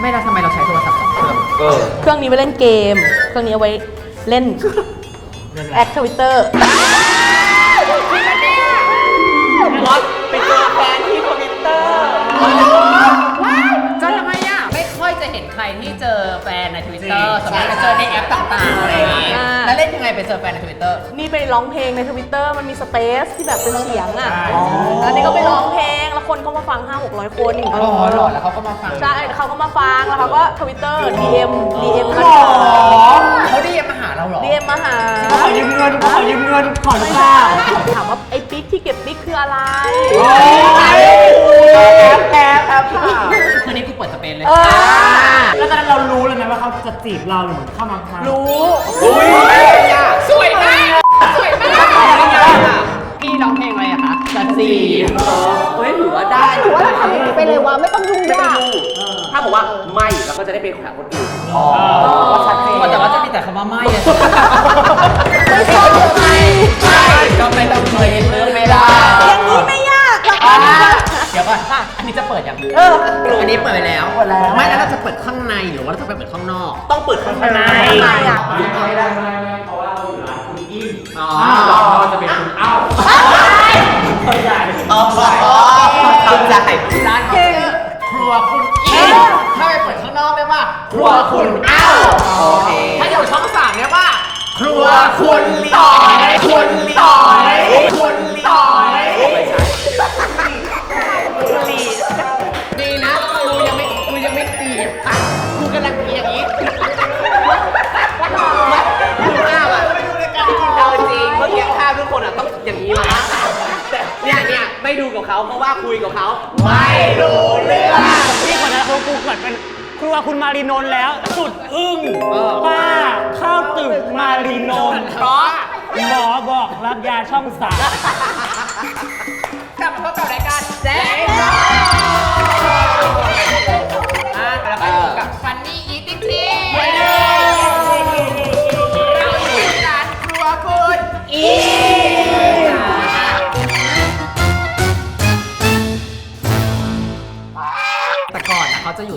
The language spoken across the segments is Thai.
ไม่แล้วทำไมเราใช้โทรศัพท์สองเครื่องเออเครื่องนี้ไว้เล่นเกม เครื่องนี้เอาไว้เล่นแอคทวิตเตอร์ไปเจอแห็นใครที่เจอแฟนใน Twitter สมมติจะเจอในแอปต่างๆอะไรอย่างงี้อ่าแล้วเล่นยังไงไปเจอแฟนใน Twitter นี่ไปร้องเพลงในทวิตเตอร์มันมีสเปซที่แบบเป็นเสียงอะแล้วนี่ก็ไปร้องเพลงแล้วคนก็มาฟัง 5 600 คนอ๋อหรอแล้วเขาก็มาฟังใช่เขาก็มาฟังแล้วเขาก็ทวิตเตอร์ DM DM หรอเขาดีมาหา เราเหรอ DM มาหาขอยืมเงินขอยืมเงินขอหรือเปล่าถามว่าไอ้ปิ๊กที่เก็บปิ๊กคืออะไรแอบแอบแอบค่ะคืนนี้กูเปิดสเปนเลยแล้วตอนนั้นเรารู้เลยไหมว่าเขาจะจีบเราหรือเข้ามาทางรู้อุ้ยอะสวยมากสวยมากพี่ร้องเพลงอะไรอะคะจัดจีเฮ้ยถือว่าได้ถือว่าเราทำอย่างนี้ ไปเลยว่าไม่ต้องยุ่งไม่ยาต้องกดูถ้าบอกว่าไม่เราก็จะได้ไปหาคนอื่นชัดเจนแต่ว่าจะมีแต่คำว่าไม่อะไม่ชอบใครก็ไม่ต้องเคยเห็นเรื่องไม่ได้อย่างนี้ไม่ยากหรอกอ่าเดี๋ยวก่อนอันนี้จะเปิดยังเออ อันนี้เปิดไปแล้ว ไม่แล้วเราจะเปิดข้างในหรือว่าเราจะไปเปิดข้างนอกต้องเปิดข้างในทำไมอะอ๋อเราจะเป็นคุณเอ้า เข้าใจร้านเก่งครัวคุณอินถ้าไปเปิดข้างนอกเรียกว่า ครัวคุณเอ้าโอเคถ้าอยู่ช่องสามเรียกว่า ครัวคุณต่อยคุณต่อยคุณ เขาเพราะว่าคุยกับเขาไม่รู้เรื่องนี่ก่อนนะเขากูเกิดเป็นครัวคุณมารีนนท์แล้ว สุดอึ้งป้าข้าวตึกมารีนนท์เพราะหมอบอกรับยาช่องสามกลับมาพบกับรายการแจ๊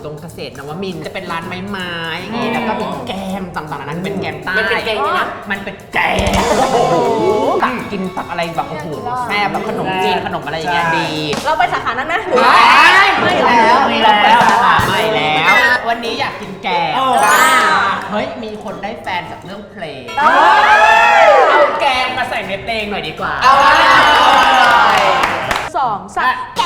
ตรงเกษตรนวมินทร์จะเป็นร้านไม้ๆอย่างงี้แล้วก็มีแกมต่างๆนั้นเป็นแกมใต้มันเป็นแกงนะ มันเป็นแกงตักกินตักอะไรแบบโอ้โหแซ่บแบบขนมจีนขนมอะไรอย่างเงี้ยดี เราไปสาขานั้นนะหรือไม่ไม่แล้วไม่แล้วไม่แล้ว วันนี้อยากกินแกงเฮ้ยมีคนได้แฟนจากเรื่องเพลงเอาแกงมาใส่ในเพลงหน่อยดีกว่าสองสามแก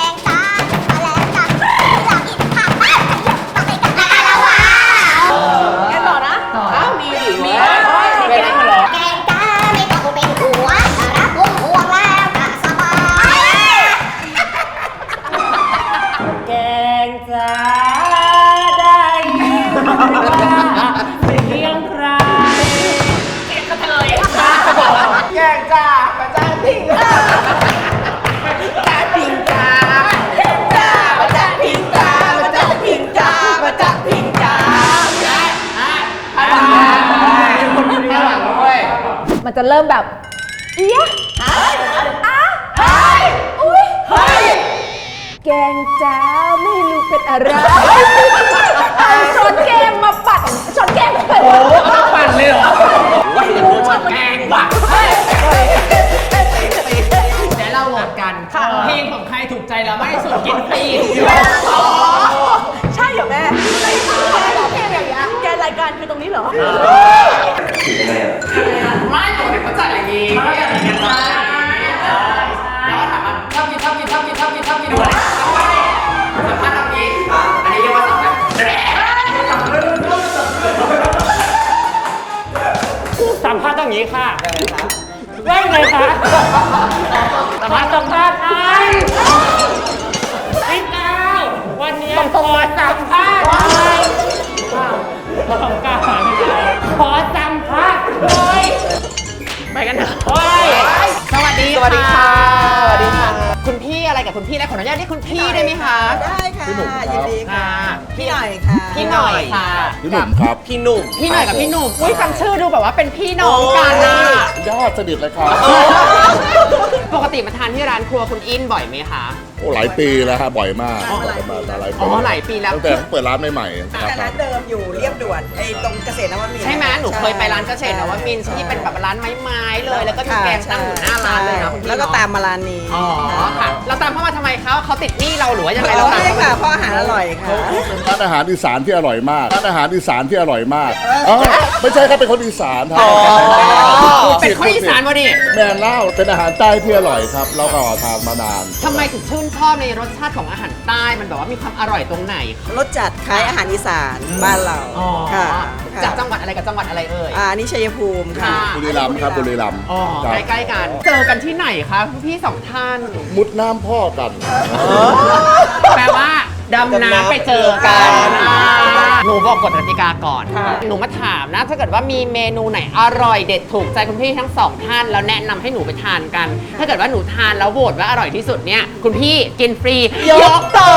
จะเริ่มแบบเอี๊ยะอะอุ้ย แกงจ้าไม่รู้เป็นอะไรเอาช้อนแกงมาปัดช้อนแกงมาปัดปั่นเลยเหรอว่าเห็นกูชอบแกงว่ะเดี๋ยวเราโหวตกันเพลงของใครถูกใจเรามากที่สุดกินฟรีใช่เหรอแม่แกแกอย่างเงี้ยแกรายการคือตรงนี้เหรอไม่ปกติเขาจัดอย่างนี้เขาจัดอย่างนี้แล้วก็ถามว่าชอบกินชอบกินชอบกินชอบกินชอบกินอะไรสัมภาษณ์แบบนี้อันนี้เรียกว่าสัมภาษณ์สัมภาษณ์ต้องอย่างนี้ค่ะได้เลยค่ะสัมภาษณ์สั อยค่ะพี่หนุ่มครับ พี่หนุ่ม พี่หน่อยกับพี่หนุ่มอุ้ยฟังชื่อดูแบบว่าเป็นพี่น้องกันนะ ญาติสนิทเลยครับ ปกติมาทานที่ร้านครัวคุณอินบ่อยไหมคะ โอ้หลายปีแล้วฮะบ่อยมากมาหลายปีอ๋อหลายปีแล้ว ตั้งแต่เปิดร้านใหม่ๆครับแต่ร้านเดิมอยู่เรียบด่วนไอ้ตรงเกษตรนวมินทร์ใช่ไหมหนูเคยไปร้านเกษตรนวมินทร์ที่เป็นแบบร้านไม้ๆเลย แล้วก็มีแกงตั้งอยู่หน้าร้านเลยนะคุณพี่แล้วก็เนะตามมาร้านนี้อ๋อค่ะ เราตามเข้ามาทำไมเขาเขาติดหนี้เราหรือว่ายังไงเราเราตามไม่เข้ามา ค่ะเพราะอาหารอร่อยค่ะ เป็นร้านอาหารอีสานที่อร่อยมากร้านอาหารอีสานที่อร่อยมากอ๋อไม่ใช่ครับเป็นคนอีสานครับเป็นคนอีสานวะดิแม่เล่าเป็นอาหารใต้ที่อร่อยครับ เราก็ทานมานานทำไมถึงชื่นชอบในรสชาติของอาหารใต้มันแบบว่ามีความอร่อยตรงไหนรสจัดคล้ายอาหารอีสานบ้านเราอ๋อค่ะจากค่ะจังหวัดอะไรกับจังหวัดอะไรเอ่ย อ่าอันนี้ชัยภูมิค่ะ ค่ะ บุรีรัมย์ครับบุรีรัมย์อ๋อครับใกล้ๆกัน เจอกันที่ไหนคะพี่สองท่าน มุดน้ำพ่อกันแปลว่าดำน้ำไปเจอกันอ่าหนูบอกกฎกติกาก่อน หนูมาถามนะ ถ้าเกิดว่ามีเมนูไหนอร่อยเด็ดถูกใจคุณพี่ทั้งสองท่าน แล้วแนะนำให้หนูไปทานกัน ถ้าเกิดว่าหนูทานแล้วโหวตว่าอร่อยที่สุดเนี่ย คุณพี่กินฟรี ยกโต๊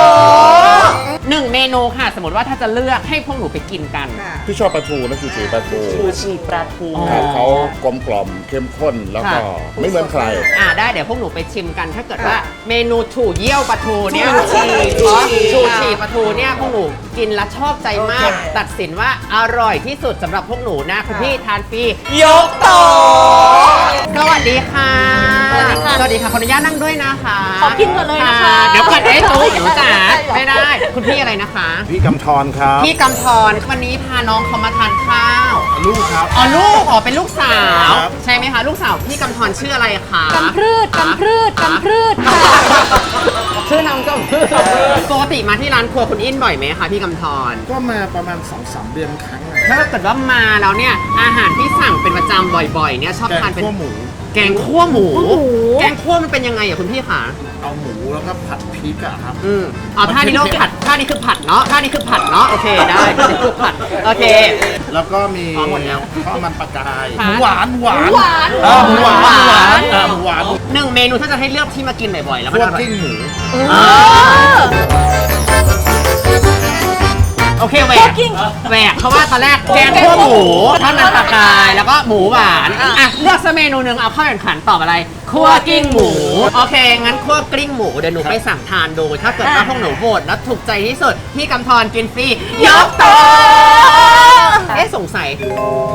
ะหนึ่งเมนูค่ะ สมมติว่าถ้าจะเลือกให้พวกหนูไปกินกัน ค่ะที่ชอบปลาทูนะชูชีปลาทูชูชีปลาทูครับเขากลมกล่อมเข้มข้นแล้วก็ค่ะ ไม่เหมือนใคร อ่าได้เดี๋ยวพวกหนูไปชิมกัน ถ้าเกิดว่าเมนูถูเยี่ยวปลาทูเนี่ยชูชี อ๋อชูชีปลาทูเนี่ยพวกหนูกินแล้วชอบใจมาก โอเค ตัดสินว่าอร่อยที่สุดสำหรับพวกหนูนะคุณพี่ทานฟรียกโต๊ะสวัสดีค่ะ สวัสดีค่ะขออนุญาตนั่งด้วยนะคะขอกินก่อนเลยนะคะ เดี๋ยวก่อนไอ้ตู้หนูจ๋าไม่ได้ คุณพี่อะไรนะคะ พี่กำธรครับ พี่กำธรวันนี้พาน้องเขามาทานข้าว ลูกครับ อ๋อลูกอ๋อเป็นลูกสาว ครับใช่ไหม คะ ลูกสาวพี่กำธรชื่ออะไรคะกำพืชกำพืชกำพืชค่ะชื่อน้องกำพืชปกติมาที่ร้านครัวคุณอินบ่อยไหมคะพี่กำธรก็มาประมาณ2-3เดือนครั้งถ้าเกิดว่ามาแล้วเนี่ยอาหารที่สั่งเป็นประจำบ่อยๆเนี่ยชอบทานเป็น แกงคั่วหมู แกงคั่วมันเป็นยังไงอะคุณพี่คะเอาหมูแล้วก็ผัดพริกอะครับ อืมอ๋อท่านี้ต้องผัดท่านี้คือผัดเนาะท่านี้คือผัดเนาะโอเคได้ท่านี้คือผัดโอเค แล้วก็มีอ๋อหมดแล้วข้าวมันปลากายค่ะหมูหวานหวานหวานอ่าหมูหวานหวานอ่าหมูหวานหนึ่งเมนูถ้าจะให้เลือกที่มากินบ่อยๆแล้วพมันวอกร่อยกิ้งหมูอ่า โอเคแหวกแหวกเพราะว่าตอนแรกแกงคั่วหมูทอดมันปลากายแล้วก็หมูหวานอะเลือกสักเมนูหนึ่งเอาเข้าแข่งขันตอบอะไรคั่วกลิ้งหมูโอเคงั้นคั่วกลิ้งหมูเดี๋ยวหนูไปสั่งทานดูถ้าเกิดว่าพวกหนูโหวตแล้วถูกใจที่สุดพี่กำธรกินฟรียกโต๊ะเอ๊ะสงสัย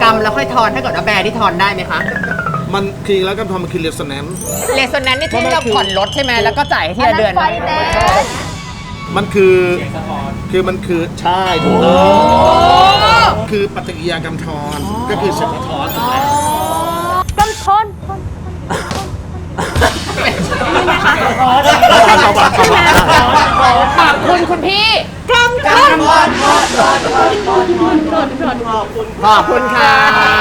กำแล้วค่อยทอนถ้าเกิดว่าแบร์ที่ทอนได้ไหมคะมันคือแล้วก็ทำมันคือเรสแนนเลสแนนนี่ที่เราผ่อนรถใช่ไหมแล้วก็จ่ายให้ทีละเดือนไฟแดงมันคือ คือมันคือใช่ถูกต้องคือปฏิกิริยากำธรก็คือเซปทอนกำชนขอบคุณคุณพี่กำกำขอบคุณค่ะ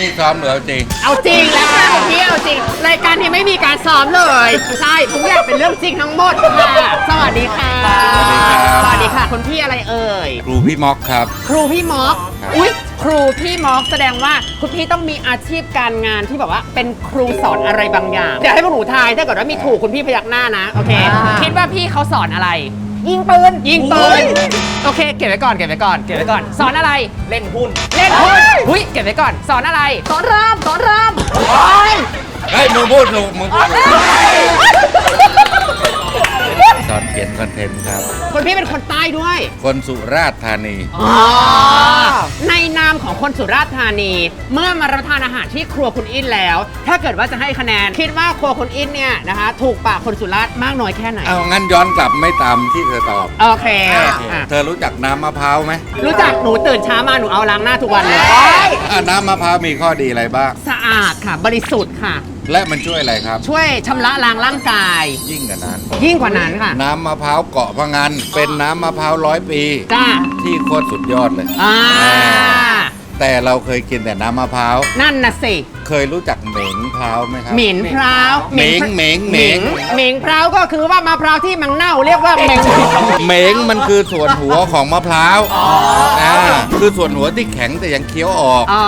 อันนี้ซ้อมเหลือจริง เอาจริงแล้วค่ะคุณพี่เอาจริงรายการนี้ไม่มีการซ้อมเลย ใช่ทุกอย่างเป็นเรื่องจริงทั้งหมดค่ะสวัสดีค่ะ สวัสดีค่ะคุณพี่อะไรเอ่ย ครูพี่ม็อกครับ ครูพี่ม็อก อุ๊ย ครูพี่ม็อกแสดงว่าคุณพี่ต้องมีอาชีพการงานที่แบบว่าเป็นครูสอนอะไรบางอย่าง เดี๋ยวให้พวกหนูทายถ้าเกิดว่ามีถูกคุณพี่พยักหน้านะ โอเค คิดว่าพี่เขาสอนอะไร ยิงปืนยิงปืนโอเค เก็บไว้ก่อนเก็บไว้ก่อนเก็บไว้ก่อน สอนอะไรเล่นหุ้นเล่นหุ้นหุ้ยเก็บไว้ก่อน สอนอะไรสอนรามสอนรามเฮ้ยมึงพูดถูกมึงพูดถูกสอนเขียนคอนเทนต์ครับคุณพี่เป็นคนใต้ด้วย คนสุราษฎร์ธานีในนาม ของคนสุราษฎร์ธานี เมื่อมารับประทานอาหารที่ครัวคุณอินแล้ว ถ้าเกิดว่าจะให้คะแนน คิดว่าครัวคุณอินเนี่ยนะคะ ถูกปากคนสุราษฎร์มากน้อยแค่ไหน เอางั้นย้อนกลับไม่ตามที่เธอตอบ โอเคอะเธอรู้จักน้ำมะพร้าวไหมรู้จักหนูตื่นเช้ามาหนูเอาล้างหน้าทุกวันเลยอะน้ำมะพร้าวมีข้อดีอะไรบ้าง สะอาดค่ะ บริสุทธิ์ค่ะ และมันช่วยอะไรครับ ช่วยชำระล้างร่างกาย ยิ่งกว่านั้น ยิ่งกว่านั้นค่ะ น้ำมะพร้าวเกาะพะงัน เป็นน้ำมะพร้าวร้อยปี จ้า ที่โคตรสุดยอดเลย อ่า แต่เราเคยกินแต่น้ำมะพร้าว นั่นน่ะสิเคยรู้จักเหม็งพร้าวไหมครับหมิ่นพร้าวเหม็งเหม็งเหม็งเหม็งพร้าวก็คือว่ามะพร้าวที่มันเน่าเรียกว่าเหม็งเหม็งมันคือส่วนหัวของมะพร้าวอ่าคือส่วนหัวที่แข็งแต่ยังเคี้ยวออกอ๋อ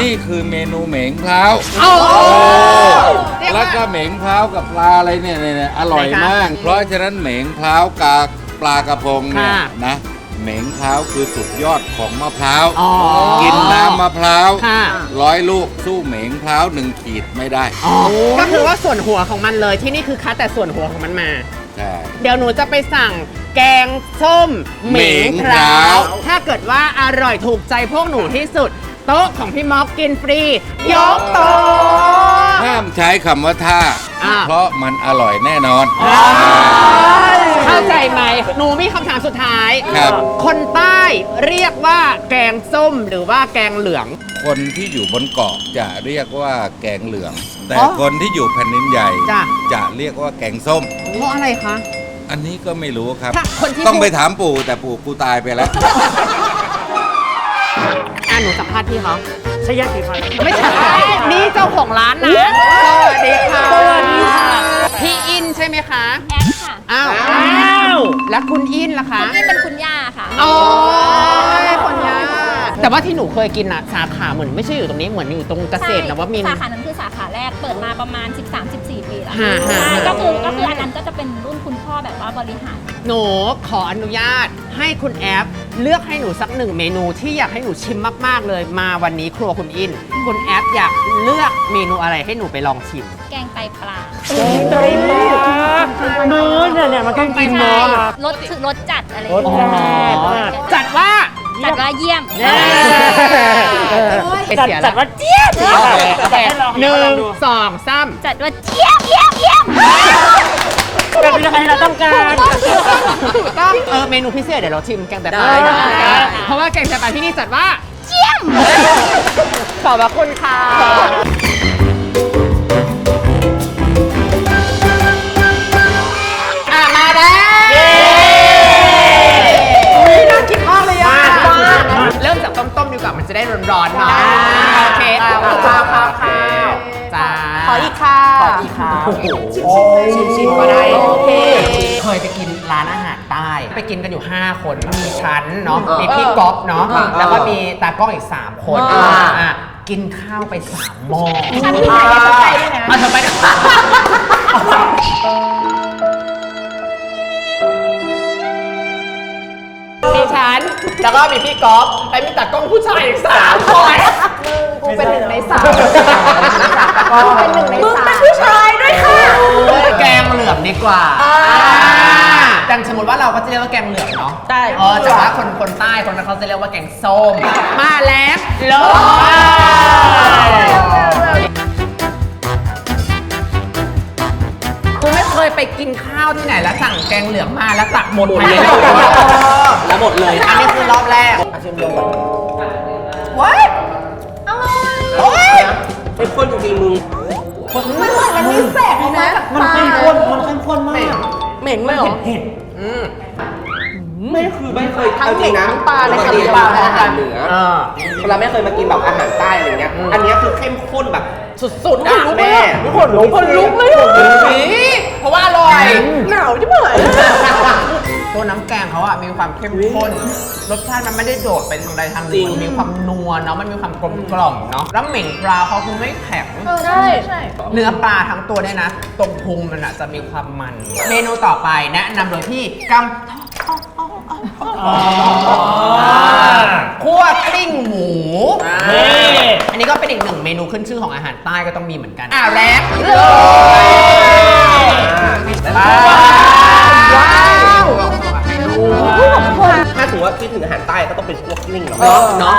นี่คือเมนูเหม็งพร้าวโอ้โอ้เรียกว่าแล้วก็เหม็งพร้าวกับปลาอะไรเนี่ยเนี่ยเนี่ยอร่อยไหนคะมาก เพราะฉะนั้นเหม็งพร้าวกับปลากระพงเนี่ยค่ะนะ เหม็งพร้าวคือสุดยอดของมะพร้าว อ๋อกินน้ำมะพร้าวค่ะ ร้อยลูกสู้เหม็งพร้าวหนึ่งขีดไม่ได้อ๋อก็คือว่าส่วนหัวของมันเลยที่นี่คือคัดแต่ส่วนหัวของมันมา ใช่ เดี๋ยวหนูจะไปสั่งแกงส้มเหม็งพร้าว ถ้าเกิดว่าอร่อยถูกใจพวกหนูที่สุด โต๊ะของพี่ม็อกกินฟรี ยกโต๊ะ ห้ามใช้คำว่าท่า อ่า เพราะมันอร่อยแน่นอน เข้าใจไหม หนูมีคำถามสุดท้าย ครับ คนใต้เรียกว่าแกงส้มหรือว่าแกงเหลือง คนที่อยู่บนเกาะจะเรียกว่าแกงเหลือง แต่อ๋อคนที่อยู่แผ่นดินใหญ่ จ้ะ จะเรียกว่าแกงส้ม เพราะอะไรคะ อันนี้ก็ไม่รู้ครับ ถ้าคนที่ ต้องไปถามปู่แต่ปู่กูตายไปแล้วอะ หนูสัมภาษณ์พี่เขาใช่ยาสีฟันไม่ใช่นี่เจ้าของร้านนะสวัสดีค่ะสวัสดีค่ะ พี่อินใช่ไหมคะแอปค่ะ อ้าวอ้าวแล้วคุณอินล่ะคะนี่เป็นคุณย่าค่ะอ๋อคนยาแต่ว่าที่หนูเคยกินอะสาขาเหมือนไม่ใช่อยู่ตรงนี้เหมือนอยู่ตรงเกษตรนะว่ามินทร์สาขานั้นคือสาขาแรกเปิดมาประมาณ 13-14 ปีแล้วฮะฮะใช่ก็คือก็คืออันนั้นก็จะเป็นรุ่นคุณพ่อแบบว่าบริหาร หนูขออนุญาตให้คุณแอฟเลือกให้หนูสักหนึ่งเมนูที่อยากให้หนูชิมมากๆเลย มาวันนี้ครัวคุณอิน คุณแอฟอยากเลือกเมนูอะไรให้หนูไปลองชิม แกงไตปลาไตปลาเนื้อเนี่ยเนี่ยมันก็กินเนื้อครับรสถึงรสจัดอะไรรสจัดจัดว่าจัดว่าเยี่ยมไปจัดเสียจัละดว่าเจี๊ยบโอเคหนึ่งสองสามจัดว่าเยี่ยมเยี่ยมเยี่ยม แบบนี้นะคะที่เราต้องการถูกต้องเออเมนูพิเศษเดี๋ยวเราชิมแกงแต่ปลาได้นะได้เพราะว่าแกงแต่ปลาที่นี่จัดว่า เยี่ยมขอบพระคุณค่ะอะ เนาะมีพี่ก๊อฟเนาะแล้วก็มีตากล้องอีก 3 คนอะกินข้าวไป3หม้อฉันที่ไหนอะฉันไปด้วยนะมาเธอไปนะมีฉันแล้วก็มีพี่ก๊อฟและมีตากล้องผู้ชายอีกสามคนกูเป็นหนึ่งในสามกูเป็นหนึ่งในสาม แกงเหลืองดีกว่า ดังสมมติว่าเราก็จะเรียกว่าแกงเหลืองเนาะใช่ เออแต่ว่าคนคนใต้คนนั้นเขาจะเรียกว่าแกงส้ม มาแล้วเลยกูไม่เคยไปกินข้าวที่ไหนแล้วสั่งแกงเหลืองมาแล้วตักหมดภายในรอบแล้วหมดเลย อันนี้คือรอบแรกชิมรวมก่อนว้ายโอ้ยเป็นคนจริงๆมึง มันเหมือนมันมีแสงออกมาจากมันปากเข้มข้นมันเข้มข้นมากเหม็นเลยเหรอ เผ็ดอืมไม่คือไม่เคยทั้งเอาจริงนะทั้งปลาเลยปกค่ะติเดี๋ยวปลาปลาอาหารเหนือเออเราไม่เคยมากินแบบอาหารใต้อะไรเงี้ย อันเนี้ยคือเข้มข้นแบบสุดๆอะแม่คนลุกคนลุกเลยเพราะว่าอร่อยหนาวจังเลยตัว น้ำแกงเขาอะมีความเข้มข้น รสชาติมันไม่ได้โดดไปทางใดทางหจรินึ่งงมันมีความนัวเนาะ มันมีความกลมกล่อมเนาะ แล้วเหม็นปลาเขาคือไม่แข็งใช่ใช่ เนื้อปลาทั้งตัวเนี่ยนะ ตรงพุงมันอะจะมีความมัน เมนูต่อไปแนะนำโดยพี่กำคั่วกลิ้งหมูนี่อันนี้ก็เป็นอีกหนึ่งเมนูขึ้นชื่อของอาหารใต้ก็ต้องมีเหมือนกัน อ่าแรกเลยว้าว ถ้าถือว่าคิดถึงอาหารใต้ก็ต้องเป็นพวกกลิ้งเหรอเนาะเนาะ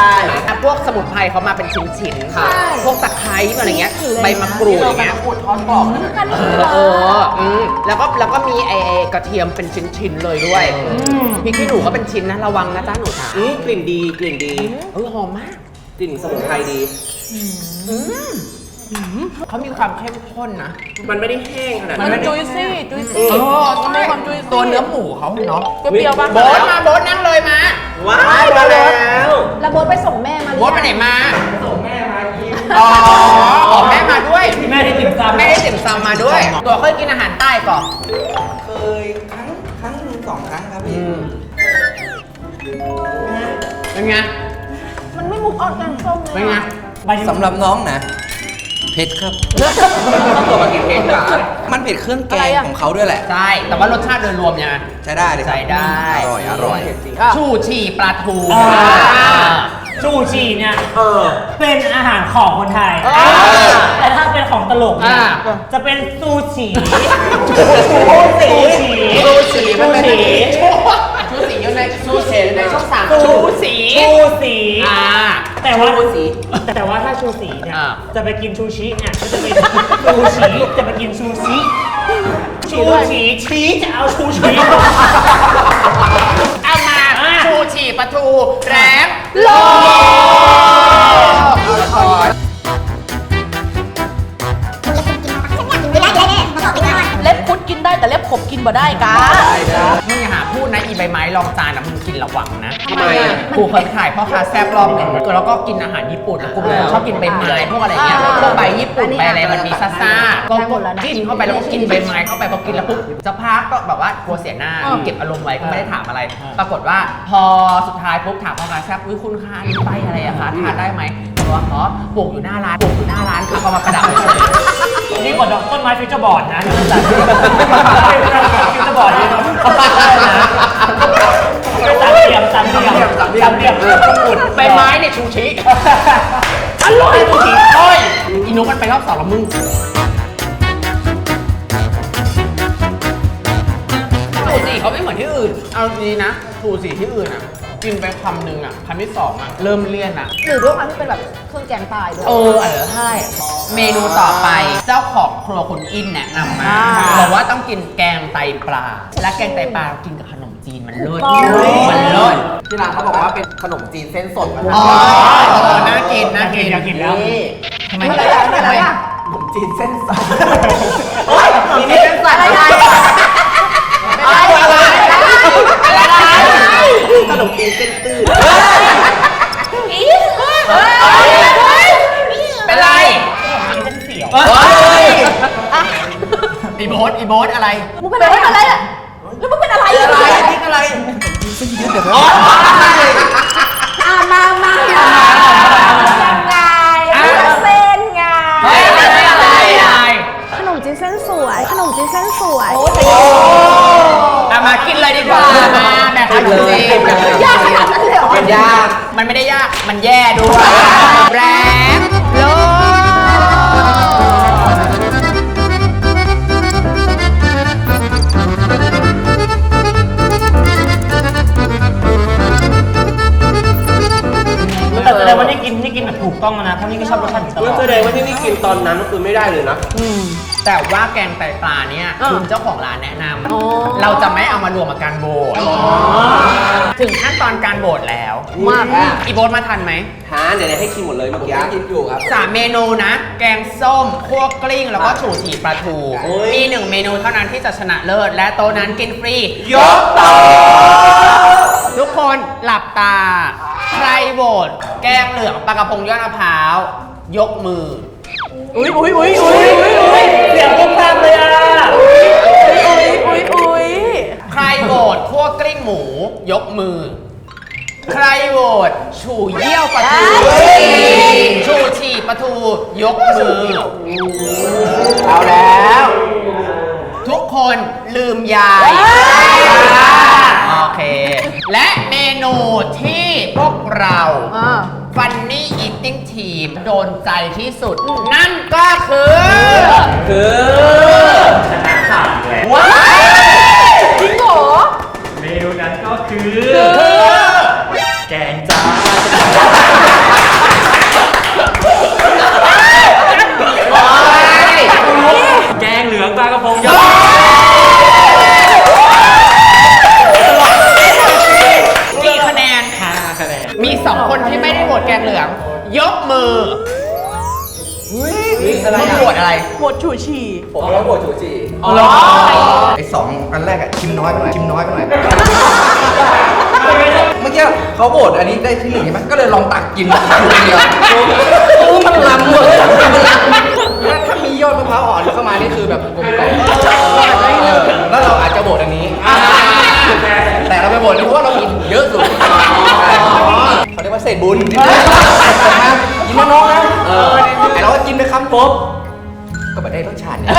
อะพวกสมุนไพรเขามาเป็นชิ้นๆค่ะ พวกตะไคร้อะไรเงี้ยใบมะกรูดอย่างเงี้ยพูดทอดกรอบนะเออเอออืมแล้วก็แล้วก็มีไอ้ไอ้กระเทียมเป็นชิ้นๆเลยด้วยพริกขี้หนูก็เป็นชิ้นนะระวังนะจ๊ะหนูจ๋าอืมกลิ่นดีกลิ่นดีเออหอมมากกลิ่นสมุนไพรดี เขามีความเข้มข้นนะ มันไม่ได้แห้งขนาดมันั้น นจุยซี่จุยเอซี่อใช่ตัวเนื้อหมูเขาเนาะเปรี้ยวๆป่ะโบ๊ทมาโบ๊ทนั่งเลยมาว้ายมาแล้วแล้วโบทไปส่งแม่มาหรือโบ๊ทไปยังไหนมาส่งแม่มากินอ๋ออ๋อแม่มาด้วย แม่ได้ติ่มซำแม่ได้ติ่มซำมาด้วย ตัวเคยกินอาหารใต้ก่อนเคยครั้งครั้งหนึ่งสองครั้งครับพี่เป็นไง มันไม่มุกออนแกงส้มเลยเป็นไง อะใบสำหรับน้องนะ เผ็ดครับ ตัวมากินเองค่ะมันเผ็ดเครื่องแกงของเขาด้วยแหละ ใช่ แต่ว่ารสชาติโดยรวมเนี่ยใช้ได้เลยครับใช้ได้ อร่อยอร่อย ชูชีปลาทูอ่าชูชีเนี่ยเป็นอาหารของคนไทยแต่ถ้าเป็นของตลกเนี่ยอ่า จะเป็นซูชิชูสีชูชีชูสีมันเป็นชูชีชูสีอยู่ ในชูสีอยู่ในช่องสามชูสี ชูสี อ่า แต่ว่าแต่ว่าถ้าชูสีเนี่ย อ่า จะไปกินชูชิเนี่ยก็จะเป็นชูชีจะไปกินชูชิชูชีชีจะเอาชูชีเอามาอะ ชูชีปลาทูแรมโล บขบกินบ่ได้กามึงอย่าหาพูดนะอีใบไม้รองจานนะมึงกินระวังนะทำไมอะกูเคยถ่ายพ่อค้าแซ่บรอบหนึ่งแล้วก็กินอาหารญี่ปุ่นแล้วกูเป็นคนชอบกินใบไม้พวกอะไรเงี้ยพวกใบญี่ปุ่นใบอะไรมันมีซ่าๆก็กินเข้าไปแล้วก็กินใบไม้เข้าไปพอกินแล้วปุ๊บจะพักก็แบบว่ากลัวเสียหน้าเก็บอารมณ์ไว้ก็ไม่ได้ถามอะไร ปรากฏว่าพอสุดท้ายปุ๊บถามพ่อค้าแซ่บอุ้ยคุณคะอันนี่ใบอะไรอะคะทานได้ไหมบอกว่าอ๋อปลูกอยู่หน้าร้านปลูกอยู่หน้าร้านค่ะเขามาประดับเฉยๆ นี่กว่าดอกต้นไม้ฟิวเจอร์บอร์ดนะที่มันจัดฟิวเจอร์บอร์ดนี่เนาะสามเหลี่ยมสามเหลี่ยมสามเหลี่ยมสามเหลี่ยมอุ่นใบไม้เนี่ยชูชิอร่อยชูชิโอ้ยอีนุกมันไปรอบสองล้วมึงชูสีเขาไม่เหมือนที่อื่น เอาดีนะชูสีที่อื่นอะ กินไปคำหนึ่งอะคำที่สองอะเริ่มเลี่ยนอะ หรือด้วยความที่เป็นแบบเครื่องแกงใตายด้วย เออเออใช่เมนูต่อไปเจ้าของครัวคุณอินแนะนำมาอ่า บอกว่าต้องกินแกงไตปลา และแกงไตปลากินกับขนมจีนมันเลิศมันเลิศที่ร้านเขาบอกว่าเป็นขนมจีนเส้นสดมาอ๋อเออน่ากินน่ากินอยากกินแล้ว ทำไมอะไรอะอะไรอะขนมจีนเส้นสดมีนี่เป็นสัตว์อะไรอะไรอะไรอะไร ขนมจีนเส้นตื้นเป็นไรเส้นเสียวเฮ้ยอีโบสอีโบสอะไรมึงเป็นอะไรอะไรอะแล้วมึงเป็นอะไรอะไรนี่อะไรอะมามายังไงเส้นไงเฮ้ยอะไรอะไรอะไรขนมจีนเส้นสวย ขนมจีนเส้นสวยเอามากินเลยดีกว่ามาแบบขนมจีนยากขนาดนั้นเลยเหรอมันยาก มันไม่ได้ยาก มันแย่ด้วยแรมโลแต่แสดงว่านี่กินนี่กินแบบถูกต้องนะเพราะนี่ก็ชอบรสชาตินี้ตลอดแสดงว่าที่นี่กินตอนนั้นก็คือไม่ได้เลยนะ แต่ว่าแกงไตปลาเนี่ยคุณเจ้าของร้านแนะนำเราจะไม่เอามารวมกับการโบดถึงขั้นตอนการโบดแล้วมากอีโบดมาทันไหมฮะเดี๋ยวให้ชิมหมดเลยเมื่อกี้กินอยู่ครับ สามเมนูนะ แกงส้มคั่วกลิ้ง แล้วก็ฉูฉีปลาทู โอ้ย มีหนึ่งเมนูเท่านั้นที่จะชนะเลิศ และโต๊ะนั้นกินฟรี ยกโต๊ะทุกคนหลับตา ใครโหวตแกงเหลืองปลากระพงยอดมะพร้าว ยกมือ อุ้ยอุ้ยอุ้ยอุ้ยอุ้ยเสียงพุ่งตามเลยอะอุ้ยอุ้ยอุ้ยใครโหวตคั่วกลิ้งหมู ยกมือ ใครโหวตฉู่เยี่ยวปลาทูชูฉี่ปลาทู ยกมือ เอาแล้ว ทุกคนลืมยายโอเค และเมนูที่พวกเรา ฟันน ติ้งทีมโดนใจที่สุด นั่นก็คือคือชนะขาดเลยว้ายจริงเหรอเมนูนั้นก็คือ งเหลือง ยกมือมึงโหวตอะไรหมดฉู่ฉี่ผมร้องโบจูจีอ๋อ ไอ้สองอันแรกอะชิมน้อยไปหน่อยชิมน้อยไปหน่อยเมื่อกี้เขาโบดอันนี้ได้ที่หนึ่งใช่ไหมก็เลยลองตักกินอยู่คนเดียวโอ้มันล้ำเลยถ้าถ้ามียอดมะพร้าวอ่อนเข้ามานี่คือแบบกลมกล่อมแล้วเราอาจจะโบดอันนี้ แต่เราไปโบดนี่เพราะว่าเรามีเยอะสุด เขาเรียกว่าเศษบุญกินน้องๆนะไอเราก็กินกินไปคำปุ๊บก็ไม่ได้รสชาติเนี่ย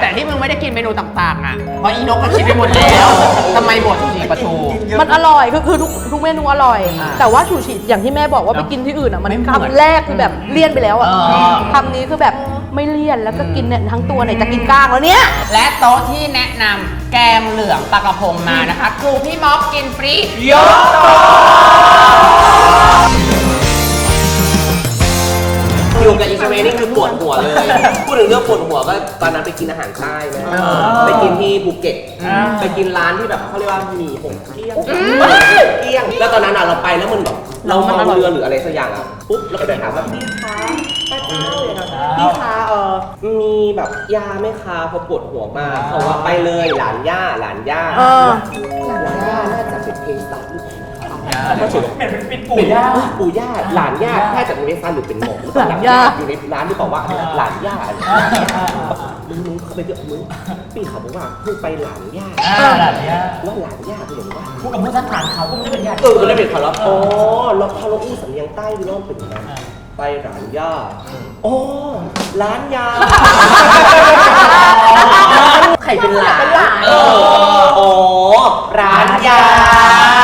แต่ที่มึงไม่ได้กินเมนูต่างๆอะเพราะอีนกก็คิดไปหมดแล้วทำไมบดชูชีปลาทูมันอร่อยคือคือทุกทุกเมนูอร่อย แต่ว่าชูชีอย่างที่แม่บอกว่าไปกินที่อื่นอะมันไม่เหมือนคำแรกคือแบบเลี่ยนไปแล้วอะเออคำนี้คือแบบ ไม่เลี่ยนแล้วก็กินเนี่ยทั้งตัวไหนจะกินก้างแล้วเนี่ย และโต๊ะที่แนะนำแกงเหลืองปลากระพงมานะคะครูพี่ม็อกกินฟรียกอยู่กับอิสเวนี่คือปวดหัวเลย พูดถึงเรื่องปวดหัวก็ตอนนั้นไปกินอาหารใต้ไหมไปกินที่ภูเก็ตไปกินร้านที่แบบเขาเรียกว่าหมี่หงเกี้ยงเกี้ยง แล้วตอนนั้นอะเราไปแล้วมันแบบเราเมาเรือหรืออะไรสักอย่างอะ ปุ๊บเราก็ไปถามว่าพี่คะป้าเจ้าเลยนะพี่คะเออมีแบบยาไหมคะพอปวดหัวมากเขาว่าไปเลยหลานย่าหลานย่าเออ หลานย่าน่าจะเป็นเพลงสัตว์หรือเปล่าก็ถือว่าเป็นปู่ย่า ปู่ย่าหลานย่าน่าจะเป็นเพลงสัตว์หรือเป็นหมอรือเปหลานย่า อยู่ในร้านที่บอกว่าหลานย่า มึงมึงเข้าไปเถอะมึงพี่เขาบอกว่าเพิ่งไปหลานย่าหลานย่าว่าหลานย่าคืออย่างว่าพูดกับผู้สังหารเขาก็ไม่ได้เป็นญาติเออก็เลยเป็นเขาแล้วอ๋อแล้วพอเราอู้สำเนียงใต้พี่น้องเป็นยังไงไปหลานย่าโอ้ร้านยาใครเป็นหลานเอออ๋อร้านยา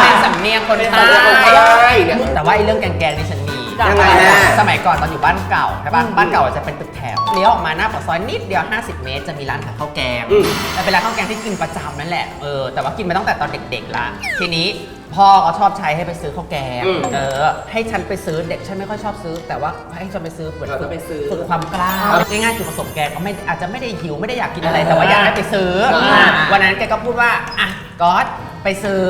เป็นสำเนียงคนเป็นใต้สำเนียงคนใต้เนี่ยแต่ว่าไอ้เรื่องแกงๆนี่ฉัน มียังไงแม่สมัยก่อนตอนอยู่บ้านเก่าใช่ป่ะบ้านเก่าจะเป็นตึกแถวเลี้ยวออกมาหน้าปากซอยนิดเดียว 50 เมตรจะมีร้านขายข้าวแกงอืม แต่เป็นร้านข้าวแกงที่กินประจำนั่นแหละเออแต่ว่ากินมาตั้งแต่ตอนเด็กๆละทีนี้พ่อก็ชอบใช้ให้ไปซื้อข้าวแกงอืมเออให้ฉันไปซื้อเด็กฉันไม่ค่อยชอบซื้อ แต่ว่าให้ฉันไปซื้อเหมือนเราจะไปซื้อ ฝึกความกล้าง่ายๆจุดประสงค์แกก็ไม่อาจจะไม่ได้หิวไม่ได้อยากกินอะไรแต่ว่าอยากให้ไปซื้อ อ่า วันนั้นแกก็พูดว่า อะก๊อต ไปซื้อ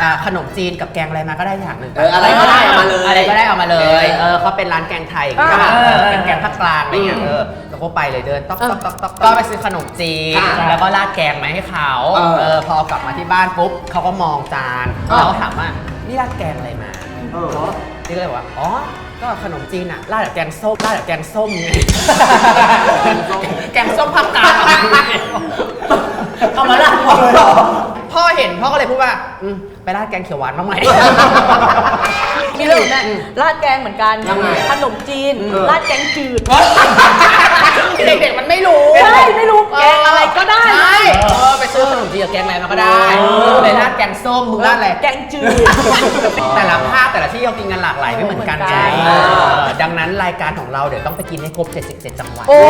อ่าขนมจีนกับแกงอะไรมาก็ได้อย่างหนึ่งเอออะไรก็ได้เอามาเลยอะไรก็ได้เอามาเลย เออเขาเป็นร้านแกงไทยใช่ป่ะอ่าเออเป็นแกงภาคกลางอะไรเงี้ยเออเราก็ไปเลยเดินต๊อกต๊อกต๊อกต๊อกก็ไปซื้อขนมจีนค่ะแล้วก็ราดแกงมาให้เขาเออ เออพอเอากลับมาที่บ้านปุ๊บเขาก็มองจานเออแล้วก็ถามว่านี่ราดแกงอะไรมา เออ นี่ก็เลยบอกว่า อ๋อ ก็ขนมจีนอะราดกับแกงส้มราดกับแกงส้มไงแกงส้มภาคกลางเอามาราดหมดเลยเหรอพ่อเห็นพ่อก็เลยพูดว่าอืมไปราดแกงเขียวหวานบ้างไหม มีเรื่องแม่ราดแกงเหมือนกันยังไงขนมจีนเออราดแกงจืดเด็กๆมันไม่รู้ใช่ไม่รู้แกงอะไรก็ได้ใช่เออไปซื้อขนมจีนกับแกงอะไรมาก็ได้เลยราดแกงส้มมึงราดอะไรแกงจืดแต่ละภาคแต่ละที่เรากินกันหลากหลายไม่เหมือนกันไงไม่เหมือนกันเออดังนั้นรายการของเราเดี๋ยวต้องไปกินให้ครบ 77 จังหวัดโอ้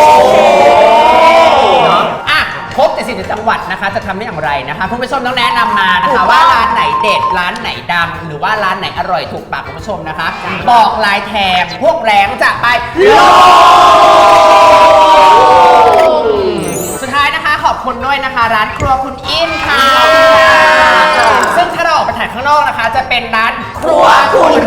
เนาะอะค รบ77จังหวัดนะคะ จะทำได้อย่างไรนะคะ คุณผู้ชมต้องแนะนำมานะคะ ว่าร้านไหนเด็ดร้านไหนดัง หรือว่าร้านไหนอร่อยถูกปากคุณผู้ชมนะคะ บอกลายแทงพวกแรงจะไปลงสุดท้ายนะคะขอบคุณด้วยนะคะ ร้านครัวคุณอินค่ะ ซึ่งถ้าเราออกไปถ่ายข้างนอกนะคะ จะเป็นร้านครัวคุณ